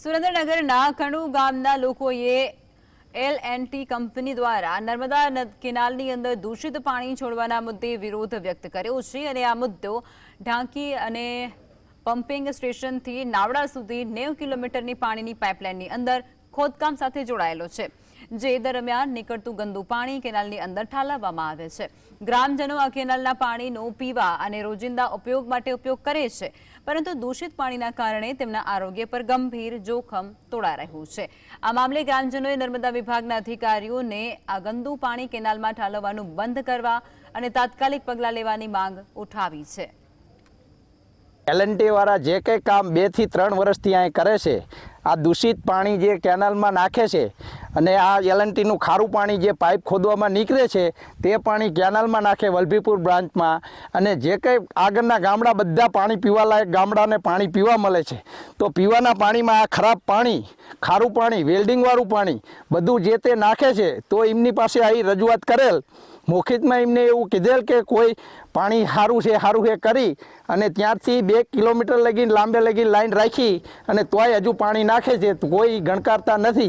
સુરેન્દ્રનગરના કણુ ગામના લોકોએ એલ એન્ડ ટી કંપની દ્વારા નર્મદા કેનાલની અંદર દૂષિત પાણી છોડવાના મુદ્દે વિરોધ વ્યક્ત કર્યો છે અને આ મુદ્દો ઢાંકી અને પમ્પિંગ સ્ટેશનથી નાવડા સુધી નેવ કિલોમીટરની પાણીની પાઇપલાઇનની અંદર ખોદકામ સાથે જોડાયેલો છે. જે દરમિયાન નીકળતું ગંદુ પાણી કેનાલની અંદર ઠાલવવામાં આવે છે. ગ્રામજનો આ કેનાલના પાણીનો પીવા અને રોજિંદા ઉપયોગ માટે ઉપયોગ કરે છે, પરંતુ દૂષિત પાણીના કારણે તેમના આરોગ્ય પર ગંભીર જોખમ તોડા રહ્યું છે. આ મામલે ગ્રામજનોએ નર્મદા વિભાગના અધિકારીઓને આ ગંદુ પાણી કેનાલમાં ઠાલવવાનું બંધ કરવા અને તાત્કાલિક પગલાં લેવાની માંગ ઉઠાવી છે. એલએનટી વાળા જે કંઈ કામ બેથી ત્રણ વર્ષથી અહીં કરે છે, આ દૂષિત પાણી જે કેનાલમાં નાખે છે અને આ એલએનટીનું ખારું પાણી જે પાઇપ ખોદવામાં નીકળે છે, તે પાણી કેનાલમાં નાખે વલભીપુર બ્રાન્ચમાં. અને જે કંઈ આગળના ગામડા બધા પાણી પીવાલાયક ગામડાને પાણી પીવા મળે છે. તો પીવાના પાણીમાં આ ખરાબ પાણી, ખારું પાણી, વેલ્ડિંગવાળું પાણી બધું જે તે નાખે છે, તો એમની પાસે આવી રજૂઆત કરેલ. મોખિતમાં એમને એવું કીધેલ કે કોઈ પાણી સારું છે સારું છે કરી અને ત્યારથી બે કિલોમીટર લગીને લાંબે લગીને લાઈન રાખી અને તોય હજુ પાણી નાખે છે, તો કોઈ ગણકારતા નથી.